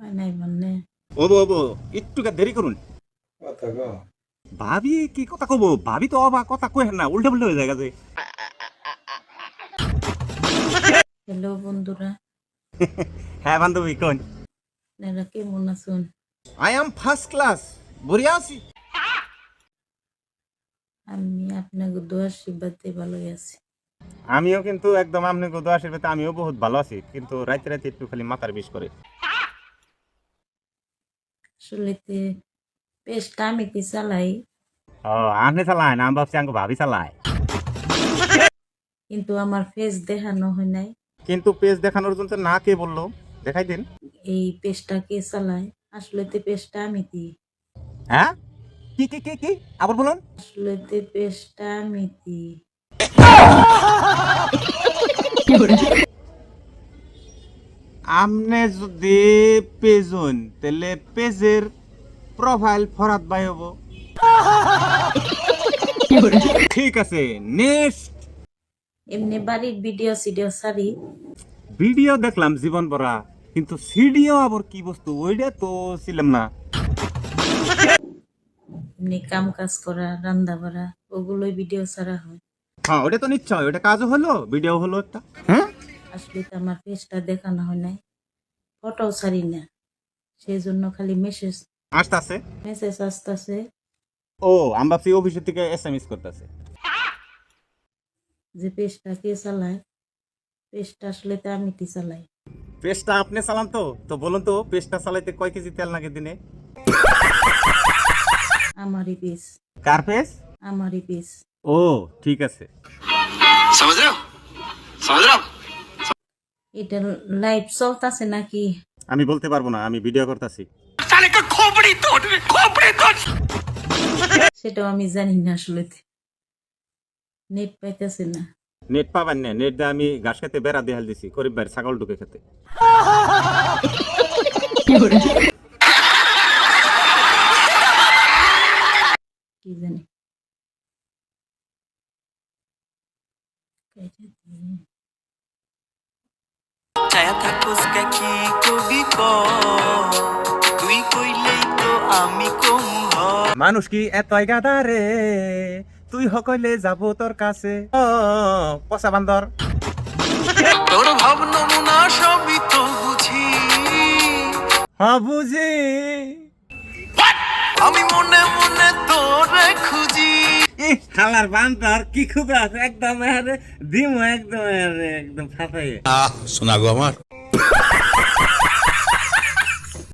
নাই মানে ওবো ওবো একটুকা দেরি করুন কথা গো ভাবি কি কথা কব ভাবি তো অবা কথা কই না উল্টে পুল্টে হয়ে যায় যে হ্যালো বন্ধুরা হ্যাঁ বান্ধবী কোন আপনারা কেমন আছেন আই এম ফার্স্ট ক্লাস বড়িয়া আছি আমি আপনাকে দোয়ার আশীর্বাদে ভালো আছি আমিও কিন্তু একদম আপনাকে দোয়া আশীর্বাদ আমিও বহুত ভালো আছি কিন্তু রাতে রাতে একটু খালি মাথার বিষ করে আসলে তে পেস্টটা আমি কি চালাই। ও আপনি চালায় না আমি ভাবছি আমাকে ভাবি চালায় কিন্তু আমার ফেস দেখানো হয় নাই। কিন্তু পেজ দেখানোর জন্য তো না কে বলল? দেখাই দিন। এই পেস্টটা কে চালায়? আসলে তে পেস্টটা আমি দিই হ্যাঁ? কি কি কি কি? আবার বলুন। আসলে তে পেস্টটা আমি দিই আপনি যদি পেজুন তাহলে পেজের প্রোফাইল ফরাত বাই হব। ঠিক আছে নেক্সট এমনি বাড়ির ভিডিও সিডিও সারি ভিডিও দেখলাম জীবন ভরা কিন্তু সিডিও আবার কি বস্তু ওইটা তো ছিলাম না। এমনি কাম কাজ করা রান্না বাড়া ওগুলোই ভিডিও ছাড়া হয়। হ্যাঁ ওটা তো নিশ্চয় ওটা কাজও হলো ভিডিও হলো একটা। হ্যাঁ? আসলে তো আমার ফেসটা দেখানো হয় নাই। ফটো ছাড়ি না। সেই জন্য খালি মেসেজ আসতেছে? মেসেজ আসতেছে। ও আমরা ফি অফিসের থেকে এসএমএস করতেছে। যে পেজটা কে চালায়? পেজটা আসলে তো আমি কি চালাই? পেজটা আপনি চালান তো। তো বলুন তো পেজটা চালাইতে কয় কেজি তেল লাগে দিনে? আমারই পেজ কার পেজ আমারই পেজ ও ঠিক আছে। সমঝ রহে এটা লাইভ চলতেছে নাকি? আমি বলতে পারব না আমি ভিডিও করতেছি। সেটাও আমি জানি না আসলে। নেট পাইতেছে না। নেট পাবেন না নেট দিয়ে আমি ঘাস খেতে বেড়া দিয়ে দিছি করিব ভাই ছাগল ঢুকে খেতে। জানি। থাকুস কি কবি ক তুই কইলেই তো আমি কম মানুষ কি এতই গাদা রে? তুই সকলে যাব তোর কাছে। ও পচা বান্দর। তোর ভাব নমুনা সবই তো বুঝি। হ্যাঁ বুঝি। আমি মনে মনে তোরে খালার বান্দর কি খুব আছে? একদম একদম একদম আহ শোনা গো আমার।